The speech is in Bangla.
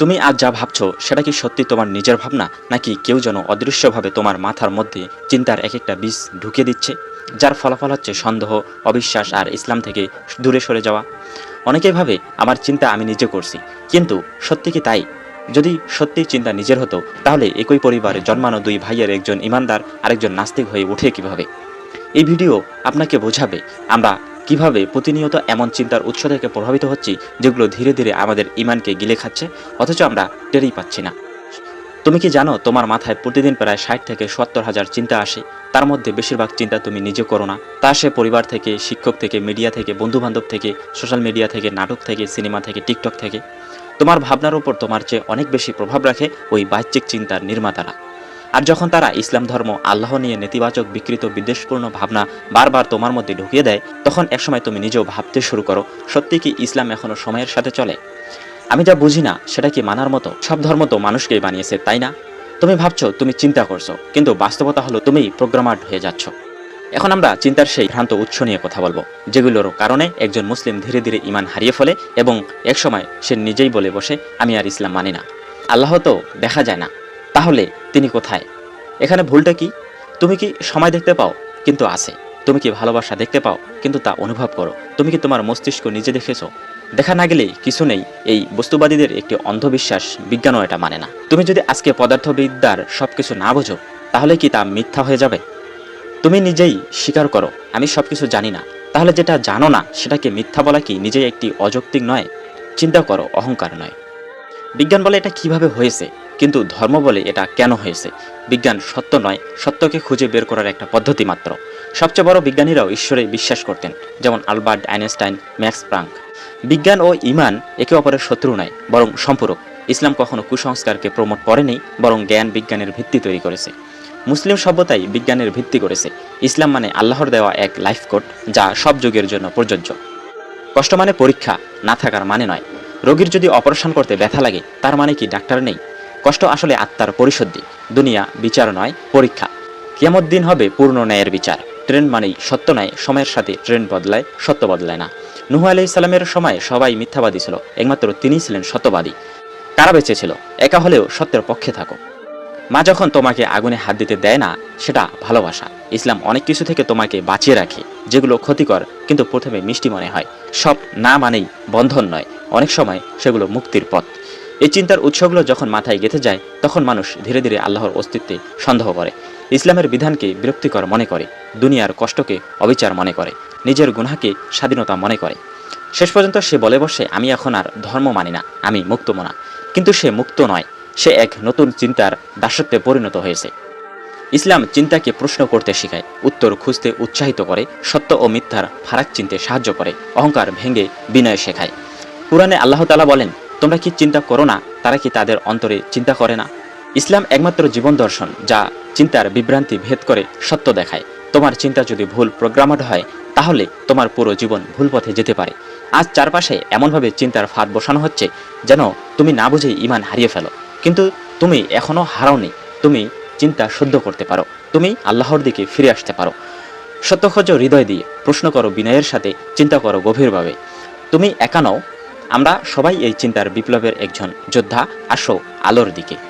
তুমি আজ যা ভাবছ, সেটা কি সত্যি তোমার নিজের ভাবনা, নাকি কেউ যেন অদৃশ্যভাবে তোমার মাথার মধ্যে চিন্তার এক একটা বীজ ঢুকিয়ে দিচ্ছে, যার ফলাফল হচ্ছে সন্দেহ, অবিশ্বাস আর ইসলাম থেকে দূরে সরে যাওয়া? অনেকেই ভাবে, আমার চিন্তা আমি নিজে করছি। কিন্তু সত্যি কি তাই? যদি সত্যি চিন্তা নিজের হতো, তাহলে একই পরিবারে জন্মানো দুই ভাইয়ের একজন ইমানদার, আরেকজন নাস্তিক হয়ে ওঠে কীভাবে? এই ভিডিও আপনাকে বোঝাবে, আমরা কীভাবে প্রতিনিয়ত এমন চিন্তার উৎস থেকে প্রভাবিত হচ্ছি যেগুলো ধীরে ধীরে আমাদের ইমানকে গিলে খাচ্ছে, অথচ আমরা টেরই পাচ্ছি না। তুমি কি জানো তোমার মাথায় প্রতিদিন প্রায় ষাট থেকে সত্তর হাজার চিন্তা আসে? তার মধ্যে বেশিরভাগ চিন্তা তুমি নিজে করো না। তা সে পরিবার থেকে, শিক্ষক থেকে মিডিয়া থেকে বন্ধু বান্ধব থেকে সোশ্যাল মিডিয়া থেকে, নাটক থেকে সিনেমা থেকে টিকটক থেকে। তোমার ভাবনার উপর তোমার চেয়ে অনেক বেশি প্রভাব রাখে ওই বাহ্যিক চিন্তার নির্মাতারা। আর যখন তারা ইসলাম ধর্ম, আল্লাহ নিয়ে নেতিবাচক, বিকৃত, বিদ্বেষপূর্ণ ভাবনা বারবার তোমার মধ্যে ঢুকিয়ে দেয়, তখন একসময় তুমি নিজেও ভাবতে শুরু করো, সত্যি কি ইসলাম এখনও সময়ের সাথে চলে? আমি যা বুঝি না, সেটা কি মানার মতো? সব ধর্ম তো মানুষকেই বানিয়েছে, তাই না? তুমি ভাবছ, তুমি চিন্তা করছ, কিন্তু বাস্তবতা হলো তুমি প্রোগ্রামার্ড হয়ে যাচ্ছ। এখন আমরা চিন্তার সেই ভ্রান্ত উৎস নিয়ে কথা বলব, যেগুলোর কারণে একজন মুসলিম ধীরে ধীরে ইমান হারিয়ে ফেলে এবং একসময় সে নিজেই বলে বসে, আমি আর ইসলাম মানি না। আল্লাহ তো দেখা যায় না তাহলে তিনি কোথায়? এখানে ভুলটা কি? তুমি কি সময় দেখতে পাও? কিন্তু আছে। তুমি কি ভালোবাসা দেখতে পাও? কিন্তু তা অনুভব করো। তুমি কি তোমার মস্তিষ্ক নিজে দেখেছ? দেখা না গেলেই কিছু নেই। এই বস্তুবাদীদের একটি অন্ধবিশ্বাস বিজ্ঞানও এটা মানে না। তুমি যদি আজকে পদার্থবিদ্যার সবকিছু না বোঝো, তাহলে কি তা মিথ্যা হয়ে যাবে? তুমি নিজেই স্বীকার করো, আমি সবকিছু জানি না। তাহলে যেটা জানো না, সেটাকে মিথ্যা বলা কি নিজেই একটি অযৌক্তিক নয়? চিন্তা করো, অহংকার নয়। বিজ্ঞান বলে এটা কীভাবে হয়েছে? কিন্তু ধর্ম বলে এটা কেন হয়েছে? বিজ্ঞান সত্য নয়, সত্যকে খুঁজে বের করার একটা পদ্ধতি মাত্র। সবচেয়ে বড় বিজ্ঞানীরাও ঈশ্বরে বিশ্বাস করতেন, যেমন আলবার্ট আইনস্টাইন, ম্যাক্স প্রাঙ্ক। বিজ্ঞান ও ইমান একে অপরের শত্রু নয়, বরং সম্পূরক। ইসলাম কখনো কুসংস্কারকে প্রমোট করেনি, বরং জ্ঞান বিজ্ঞানের ভিত্তি তৈরি করেছে। মুসলিম সভ্যতাই বিজ্ঞানের ভিত্তি করেছে। ইসলাম মানে আল্লাহর দেওয়া এক লাইফ কোড, যা সব যুগের জন্য প্রযোজ্য। কষ্ট মানে পরীক্ষা, না থাকার মানে নয়। রোগীর যদি অপারেশন করতে ব্যথা লাগে, তার মানে কি ডাক্তার নেই? কষ্ট আসলে আত্মার পরিশুদ্ধি, দুনিয়া বিচার নয়, পরীক্ষা। কিয়ামত দিন হবে পূর্ণ ন্যায়ের বিচার। ট্রেন মানেই সত্য নয়, সময়ের সাথে ট্রেন বদলায়, সত্য বদলায় না। নুহ আলাইহিস সালামের সময় সবাই মিথ্যাবাদী ছিল, একমাত্র তিনিই ছিলেন সত্যবাদী। কারা বেঁচে ছিল? একা হলেও সত্যের পক্ষে থাকো। মা যখন তোমাকে আগুনে হাত দিতে দেয় না, সেটা ভালোবাসা। ইসলাম অনেক কিছু থেকে তোমাকে বাঁচিয়ে রাখে, যেগুলো ক্ষতিকর, কিন্তু প্রথমে মিষ্টি মনে হয়। সব না মানেই বন্ধন নয়, অনেক সময় সেগুলো মুক্তির পথ। এই চিন্তার উৎসগুলো যখন মাথায় গেঁথে যায়, তখন মানুষ ধীরে ধীরে আল্লাহর অস্তিত্বে সন্দেহ করে। ইসলামের বিধানকে বিরক্তিকর মনে করে, দুনিয়ার কষ্টকে অবিচার মনে করে, নিজের গুনাকে স্বাধীনতা মনে করে। শেষ পর্যন্ত সে বলে বসে, আমি এখন আর ধর্ম মানি না, আমি মুক্ত মনা। কিন্তু সে মুক্ত নয়, সে এক নতুন চিন্তার দাসত্বে পরিণত হয়েছে। ইসলাম চিন্তাকে প্রশ্ন করতে শেখায়, উত্তর খুঁজতে উৎসাহিত করে, সত্য ও মিথ্যার ফারাক চিনতে সাহায্য করে, অহংকার ভেঙে বিনয় শেখায়। কোরআনে আল্লাহ তালা বলেন তোমরা কি চিন্তা করো না? তারা কি তাদের অন্তরে চিন্তা করে না? ইসলাম একমাত্র জীবন দর্শন, যা চিন্তার বিভ্রান্তি ভেদ করে সত্য দেখায়। তোমার চিন্তা যদি ভুল প্রোগ্রামাড হয়, তাহলে তোমার পুরো জীবন ভুল পথে যেতে পারে। আজ চারপাশে এমনভাবে চিন্তার ফাঁদ বসানো হচ্ছে, যেন তুমি না বুঝেই ইমান হারিয়ে ফেলো। কিন্তু তুমি এখনও হারাওনি, তুমি চিন্তা শুদ্ধ করতে পারো। তুমি আল্লাহর দিকে ফিরে আসতে পারো। সত্য খোঁজো হৃদয় দিয়ে প্রশ্ন করো বিনয়ের সাথে, চিন্তা করো গভীরভাবে। তুমি একা নও আমরা সবাই এই চিন্তার বিপ্লবের একজন যোদ্ধা আসো আলোর দিকে।